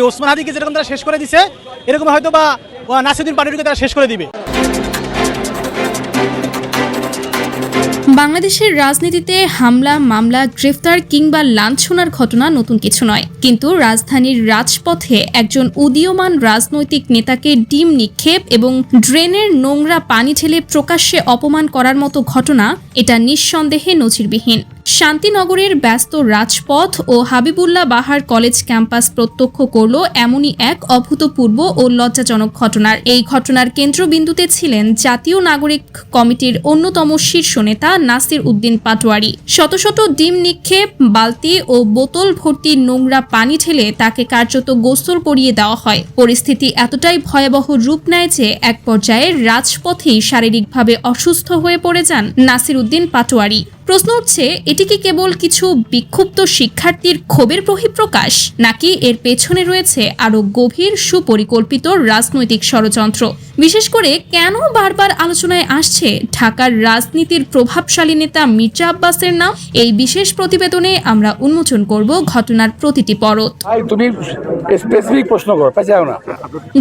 ওসমান হাদিকে যেরকম তারা শেষ করে দিছে, এরকম হয়তো বা নাসিরুদ্দিন পাটোয়ারিকে তারা শেষ করে দিবে। বাংলাদেশের রাজনীতিতে হামলা, মামলা, গ্রেফতার কিংবা লাঞ্ছনার ঘটনা নতুন কিছু নয়। কিন্তু রাজধানীর রাজপথে একজন উদীয়মান রাজনৈতিক নেতাকে ডিম নিক্ষেপ এবং ড্রেনের নোংরা পানি ঢেলে প্রকাশ্যে অপমান করার মতো ঘটনা, এটা নিঃসন্দেহে নজিরবিহীন। শান্তিনগরের ব্যস্ত রাজপথ ও হাবিবুল্লাহ বাহার কলেজ ক্যাম্পাস প্রত্যক্ষ করল এমনই এক অভূতপূর্ব ও লজ্জাজনক ঘটনার। এই ঘটনার কেন্দ্রবিন্দুতে ছিলেন জাতীয় নাগরিক কমিটির অন্যতম শীর্ষ নেতা নাসির উদ্দিন পাটোয়ারি। শত শত ডিম নিক্ষেপ, বালতি ও বোতল ভর্তি নোংরা পানি ঢেলে তাকে কার্যত গোসল করিয়ে দেওয়া হয়। পরিস্থিতি এতটাই ভয়াবহ রূপ নেয় যে এক পর্যায়ে রাজপথেই শারীরিকভাবে অসুস্থ হয়ে পড়ে যান নাসির উদ্দিন পাটোয়ারি। প্রশ্ন উঠছে এটি কি কেবল কিছু বিক্ষুব্ধ শিক্ষার্থীর ক্ষোভের বহিঃপ্রকাশ নাকি এর পেছনে রয়েছে আরও গভীর সুপরিকল্পিত রাজনৈতিক ষড়যন্ত্র? বিশেষ করে কেন বারবার আলোচনায় আসছে ঢাকার রাজনীতির প্রভাবশালী নেতা মির্জা আব্বাসের নাম? এই বিশেষ প্রতিবেদনে আমরা উন্মোচন করব ঘটনার প্রতিটি পরত। তুমি স্পেসিফিক প্রশ্ন করো না।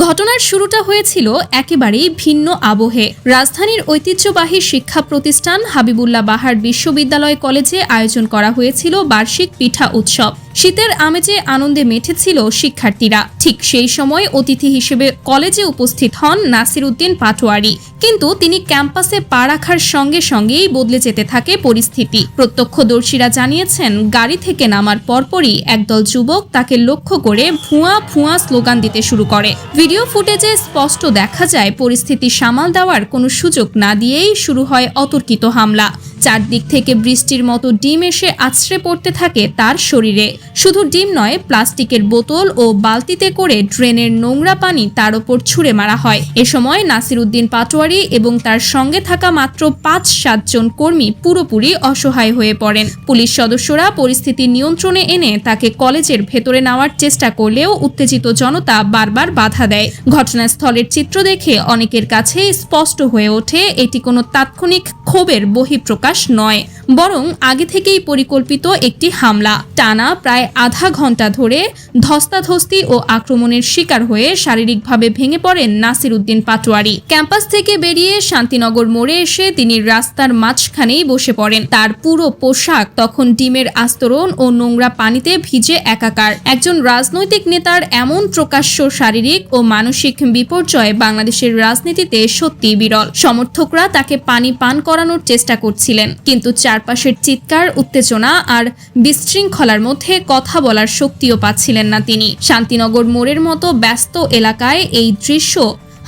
ঘটনার শুরুটা হয়েছিল একেবারেই ভিন্ন আবহে। রাজধানীর ঐতিহ্যবাহী শিক্ষা প্রতিষ্ঠান হাবিবুল্লাহ বাহার বিশ্ববিদ্যালয় কলেজে আয়োজন করা হয়েছিল বার্ষিক পিঠা উৎসব। শীতের আমেজে আনন্দে মেতেছিল শিক্ষার্থীরা। ঠিক সেই সময় অতিথি হিসেবে কলেজে উপস্থিত হন নাসির উদ্দিন পাটোয়ারি। কিন্তু তিনি ক্যাম্পাসে পা রাখার সঙ্গে সঙ্গেই বদলে যেতে থাকে পরিস্থিতি। প্রত্যক্ষদর্শীরা জানিয়েছেন, গাড়ি থেকে নামার পরপরই একদল যুবক তাকে লক্ষ্য করে ভুয়া ভুয়া স্লোগান দিতে শুরু করে। ভিডিও ফুটেজে স্পষ্ট দেখা যায়, পরিস্থিতি সামাল দেওয়ার কোনো সুযোগ না দিয়েই শুরু হয় অতর্কিত হামলা। চারদিক থেকে বৃষ্টির মতো ডিম এসে আছড়ে পড়তে থাকে তার শরীরে। শুধু ডিম নয়, প্লাস্টিকের বোতল ও বালতিতে করে ড্রেনের নোংরা পানি তার ওপর ছুঁড়ে মারা হয়। এ সময় নাসির উদ্দিন পাটোয়ারি এবং তার সঙ্গে থাকা মাত্র পাঁচ সাতজন কর্মী পুরোপুরি অসহায় হয়ে পড়েন। পুলিশ সদস্যরা পরিস্থিতি নিয়ন্ত্রণে এনে তাকে কলেজের ভেতরে নেওয়ার চেষ্টা করলেও উত্তেজিত জনতা বারবার বাধা দেয়। ঘটনাস্থলের চিত্র দেখে অনেকের কাছে স্পষ্ট হয়ে ওঠে, এটি কোনো তাৎক্ষণিক ক্ষোভের বহিঃপ্রকাশ নয়, বরং আগে থেকেই পরিকল্পিত একটি হামলা। টানা প্রায় আধা ঘণ্টা ধরে ধস্তাধস্তি ও আক্রমণের শিকার হয়ে শারীরিকভাবে ভেঙে পড়েন নাসির উদ্দিন পাটোয়ারি। ক্যাম্পাস থেকে বেরিয়ে শান্তিনগর মোড়ে এসে তিনি রাস্তার মাঝখানেই বসে পড়েন। তার পুরো পোশাক, তখন ডিমের আস্তরণ ও নোংরা পানিতে ভিজে একাকার। একজন রাজনৈতিক নেতার এমন প্রকাশ্য শারীরিক ও মানসিক বিপর্যয় বাংলাদেশের রাজনীতিতে সত্যিই বিরল। সমর্থকরা তাকে পানি পান করানোর চেষ্টা করছিলেন, কিন্তু চারপাশের চিৎকার, উত্তেজনা আর বিশৃঙ্খলার মধ্যে কথা বলার শক্তিও পাচ্ছিলেন না তিনি। শান্তিনগর মোড়ের মতো ব্যস্ত এলাকায় এই দৃশ্য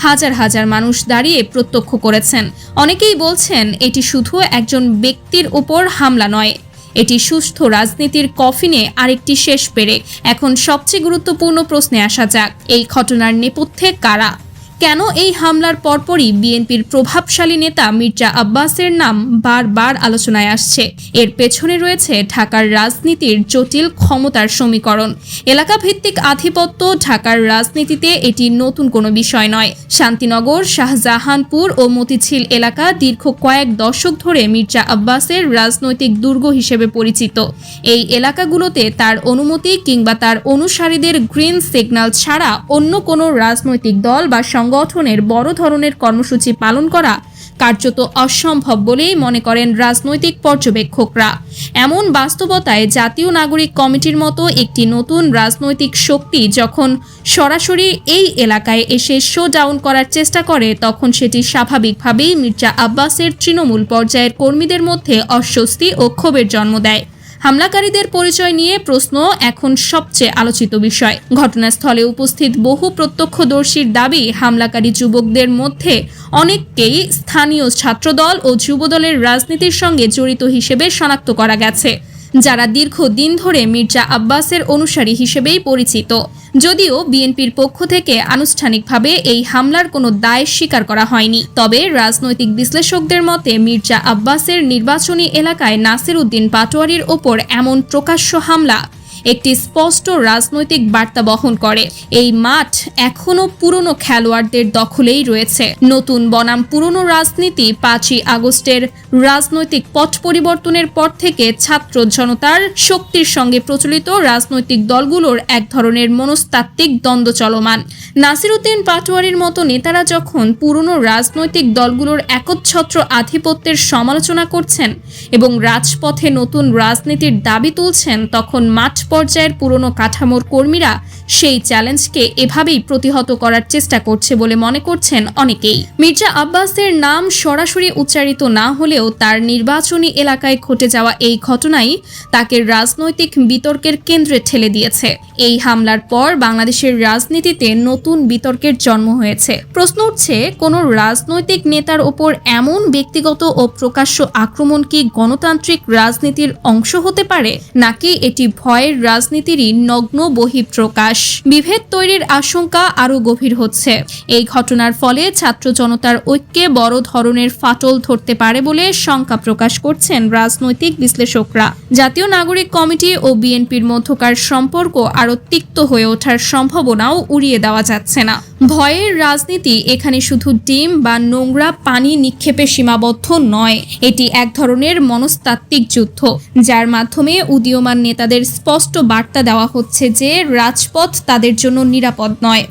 হাজার হাজার মানুষ দাঁড়িয়ে প্রত্যক্ষ করেছেন। অনেকেই বলছেন, এটি শুধু একজন ব্যক্তির উপর হামলা নয়, এটি সুস্থ রাজনীতির কফিনে আরেকটি শেষ পেরে। এখন সবচেয়ে গুরুত্বপূর্ণ প্রশ্নে আসা যাক, এই ঘটনার নেপথ্যে কারা? কেন এই হামলার পরপরই বিএনপির প্রভাবশালী নেতা মির্জা আব্বাসের নাম বারবার আলোচনায় আসছে। এর পেছনে রয়েছে ঢাকার রাজনীতির জটিল ক্ষমতার সমীকরণ। এলাকা ভিত্তিক আধিপত্য ঢাকার রাজনীতিতে এটি নতুন কোনো বিষয় নয়। শান্তিনগর, শাহজাহানপুর ও মতিঝিল এলাকা দীর্ঘ কয়েক দশক ধরে মির্জা আব্বাসের রাজনৈতিক দুর্গ হিসেবে পরিচিত। এই এলাকাগুলোতে তার অনুমতি কিংবা তার অনুসারীদের গ্রিন সিগন্যাল ছাড়া অন্য কোনো রাজনৈতিক দল বা সংগঠনের বড় ধরনের কর্মসূচি পালন করা কার্যত অসম্ভব বলেই মনে করেন রাজনৈতিক পর্যবেক্ষকরা। এমন বাস্তবতায় জাতীয় নাগরিক কমিটির মতো একটি নতুন রাজনৈতিক শক্তি যখন সরাসরি এই এলাকায় এসে শো ডাউন করার চেষ্টা করে, তখন সেটি স্বাভাবিকভাবেই মির্জা আব্বাসের তৃণমূল পর্যায়ের কর্মীদের মধ্যে অস্বস্তি ও ক্ষোভের জন্ম দেয়। হামলাকারীদের পরিচয় নিয়ে প্রশ্ন এখন সবচেয়ে আলোচিত বিষয়। ঘটনাস্থলে উপস্থিত বহু প্রত্যক্ষদর্শীর দাবি, হামলাকারী যুবকদের মধ্যে অনেককেই স্থানীয় ছাত্রদল ও যুবদলের রাজনীতির সঙ্গে জড়িত হিসেবে শনাক্ত করা গেছে। যারা দীর্ঘদিন ধরে মির্জা আব্বাসের অনুসারী হিসেবেই পরিচিত। যদিও বিএনপির পক্ষ থেকে আনুষ্ঠানিকভাবে এই হামলার কোনো দায় স্বীকার করা হয়নি। তবে রাজনৈতিক বিশ্লেষকদের মতে মির্জা আব্বাসের নির্বাচনী এলাকায় নাসির উদ্দিন পাটোয়ারির ওপর এমন প্রকাশ্য হামলা একটি স্পষ্ট রাজনৈতিক বার্তা বহন করে। এই মাঠ এখনও পুরনো খেলোয়াড়দের দখলেই রয়েছে। নতুন বনাম পুরনো রাজনীতি পাঁচই আগস্টের রাজনৈতিক পথ পরিবর্তনের পর থেকে ছাত্র জনতার শক্তির সঙ্গে প্রচলিত রাজনৈতিক দলগুলোর এক ধরনের মনস্তাত্ত্বিক দ্বন্দ্ব চলমান। নাসিরুদ্দিন পাটোয়ারির মতো নেতারা যখন পুরনো রাজনৈতিক দলগুলোর একচ্ছত্র আধিপত্যের সমালোচনা করছেন এবং রাজপথে নতুন রাজনীতির দাবি তুলছেন, তখন মাঠ পর্যায়ের পুরনো কাঠামোর কর্মীরা সেই চ্যালেঞ্জকে এভাবেই প্রতিহত করার চেষ্টা করছে বলে মনে করছেন অনেকেই। মির্জা আব্বাসের নাম সরাসরি উচ্চারিত না হলেও তার নির্বাচনী এলাকায় ঘটে যাওয়া এই ঘটনাই তাকে রাজনৈতিক বিতর্কের কেন্দ্রে ঠেলে দিয়েছে। এই হামলার পর বাংলাদেশের রাজনীতিতে নতুন বিতর্কের জন্ম হয়েছে। প্রশ্ন উঠছে, কোনো রাজনৈতিক নেতার ওপর এমন ব্যক্তিগত ও প্রকাশ্য আক্রমণ কি গণতান্ত্রিক রাজনীতির অংশ হতে পারে, নাকি এটি ভয়ের রাজনীতিরই নগ্ন বহিঃপ্রকাশ। বিভেদ তৈরির আশঙ্কা আরও গভীর হচ্ছে। এই ঘটনার ফলে ছাত্র জনতার ঐক্যে বড় ধরনের ফাটল ধরতে পারে বলে শঙ্কা প্রকাশ করছেন রাজনৈতিক বিশ্লেষকরা। জাতীয় নাগরিক কমিটি ও বিএনপির মধ্যকার সম্পর্ক আরও তিক্ত হয়ে ওঠার সম্ভাবনাও উড়িয়ে দেওয়া যাচ্ছে না। ভয়ের রাজনীতি এখানে শুধু ডিম বা নোংরা পানি নিক্ষেপে সীমাবদ্ধ নয়, এটি এক ধরনের মনস্তাত্ত্বিক যুদ্ধ, যার মাধ্যমে উদীয়মান নেতাদের স্পষ্ট বার্তা দেওয়া হচ্ছে যে রাজপথ তাদের জন্য নিরাপদ নয়।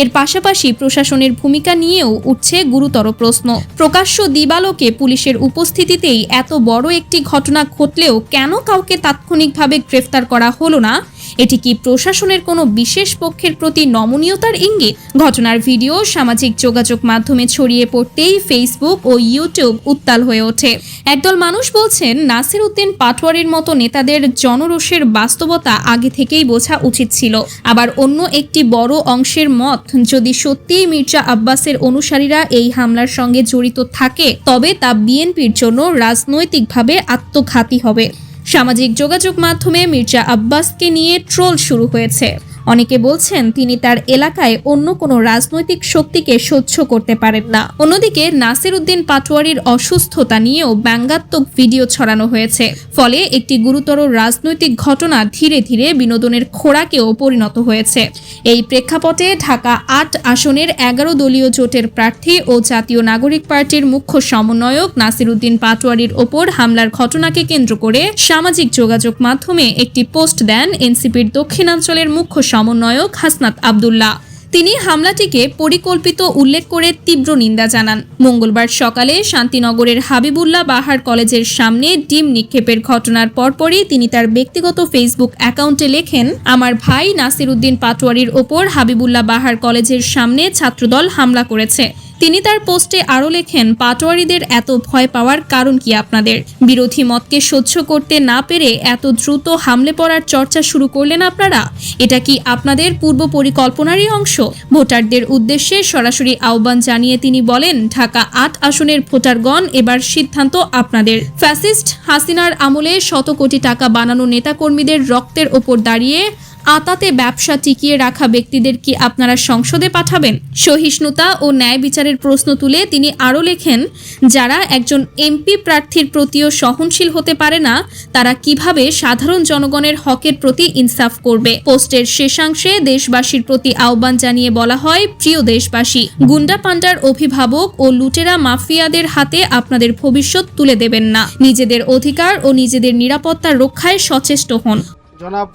এর পাশাপাশি প্রশাসনের ভূমিকা নিয়েও উঠছে গুরুতর প্রশ্ন। প্রকাশ্য দিবালোকে পুলিশের উপস্থিতিতেই এত বড় একটি ঘটনা ঘটলেও কেন কাউকে তাৎক্ষণিকভাবে গ্রেফতার করা হলো না? এটি কি প্রশাসনের কোনো বিশেষ পক্ষের প্রতি নমনীয়তার ইঙ্গিত? ঘটনার ভিডিও সামাজিক যোগাযোগ মাধ্যমে ছড়িয়ে পড়তেই ফেসবুক ও ইউটিউব উত্তাল হয়ে ওঠে। একদল মানুষ বলছেন, নাসির উদ্দিন পাটোয়ারির মতো নেতাদের জনরোষের বাস্তবতা আগে থেকেই বোঝা উচিত ছিল। আবার অন্য একটি বড় অংশের মত, যদি সত্যিই মির্জা আব্বাসের অনুসারীরা এই হামলার সঙ্গে জড়িত থাকে, তবে তা বিএনপির জন্য রাজনৈতিকভাবে আত্মঘাতী হবে। সামাজিক যোগাযোগ মাধ্যমে মির্জা আব্বাসকে নিয়ে ট্রোল শুরু হয়েছে। অনেকে বলছেন তিনি তার এলাকায় অন্য কোনো রাজনৈতিক শক্তিকে সহ্য করতে পারেন না। অন্যদিকে নাসির উদ্দিন পাটোয়ারির অসুস্থতা নিয়েও ব্যঙ্গাত্মক ভিডিও ছড়ানো হয়েছে। ফলে একটি গুরুতর রাজনৈতিক ঘটনা ধীরে ধীরে বিনোদনের খোরাকেও পরিণত হয়েছে। এই প্রেক্ষাপটে ঢাকা আট আসনের এগারো দলীয় জোটের প্রার্থী ও জাতীয় নাগরিক পার্টির মুখ্য সমন্বয়ক নাসির উদ্দিন পাটোয়ারির ওপর হামলার ঘটনাকে কেন্দ্র করে সামাজিক যোগাযোগ মাধ্যমে একটি পোস্ট দেন এনসিপির দক্ষিণাঞ্চলের মুখ্য সমন্বয়ক হাসনাত আবদুল্লাহ। তিনি হামলাটিকে পরিকল্পিত উল্লেখ করে তীব্র নিন্দা জানান। মঙ্গলবার সকালে শান্তিনগরের হাবিবুল্লাহ বাহার কলেজের সামনে ডিম নিক্ষেপের ঘটনার পরপরই তিনি তার ব্যক্তিগত ফেসবুক অ্যাকাউন্টে লেখেন, আমার ভাই নাসির উদ্দিন পাটোয়ারির ওপর হাবিবুল্লাহ বাহার কলেজের সামনে ছাত্রদল হামলা করেছে। তিনি তার পোস্টে আরও লেখেন, পাটোয়ারিদের এত ভয় পাওয়ার কারণ কি আপনাদের? বিরোধী মতকে সহ্য করতে না পেরে এত দ্রুত হামলে পড়ার চর্চা শুরু করলেন আপনারা? এটা কি আপনাদের পূর্ব পরিকল্পনারই অংশ? ভোটারদের উদ্দেশ্যে সরাসরি আহ্বান জানিয়ে তিনি বলেন, ঢাকা আট আসনের ভোটারগণ, এবার সিদ্ধান্ত আপনাদের। ফ্যাসিস্ট হাসিনার আমলে শত কোটি টাকা বানানো নেতাকর্মীদের রক্তের ওপর দাঁড়িয়ে আতাতে ব্যবসা টিকিয়ে রাখা ব্যক্তিদের কি আপনারা সংসদে পাঠাবেন? সহিষ্ণুতা ও ন্যায় বিচারের প্রশ্ন তুলে তিনি আরও লেখেন, যারা একজন এমপি প্রার্থীর প্রতিও সহনশীল হতে পারে না, তারা কীভাবে সাধারণ জনগণের হকের প্রতি ইনসাফ করবে? পোস্টের শেষাংশে দেশবাসীর প্রতি আহ্বান জানিয়ে বলা হয়, প্রিয় দেশবাসী, গুন্ডা পান্ডার অভিভাবক ও লুটেরা মাফিয়াদের হাতে আপনাদের ভবিষ্যৎ তুলে দেবেন না। নিজেদের অধিকার ও নিজেদের নিরাপত্তা রক্ষায় সচেষ্ট হন। জনাব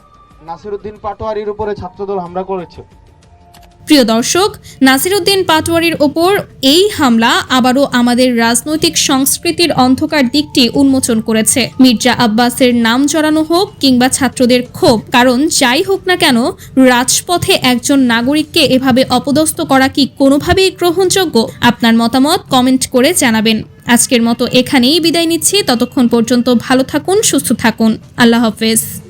নাসিরুদ্দিন পাটোয়ারির উপরে ছাত্রদল হামলা করেছে। প্রিয় দর্শক, নাসিরুদ্দিন পাটোয়ারির ওপর এই হামলা আবারও আমাদের রাজনৈতিক সংস্কৃতির অন্ধকার দিকটি উন্মোচন করেছে। মির্জা আব্বাসের নাম জড়ানো হোক কিংবা ছাত্রদের ক্ষোভ, কারণ যাই হোক না কেন, রাজপথে একজন নাগরিককে এভাবে অপদস্থ করা কি কোনোভাবেই গ্রহণযোগ্য? আপনার মতামত কমেন্ট করে জানাবেন। আজকের মতো এখানেই বিদায় নিচ্ছি। ততক্ষণ পর্যন্ত ভালো থাকুন, সুস্থ থাকুন। আল্লাহ হাফেজ।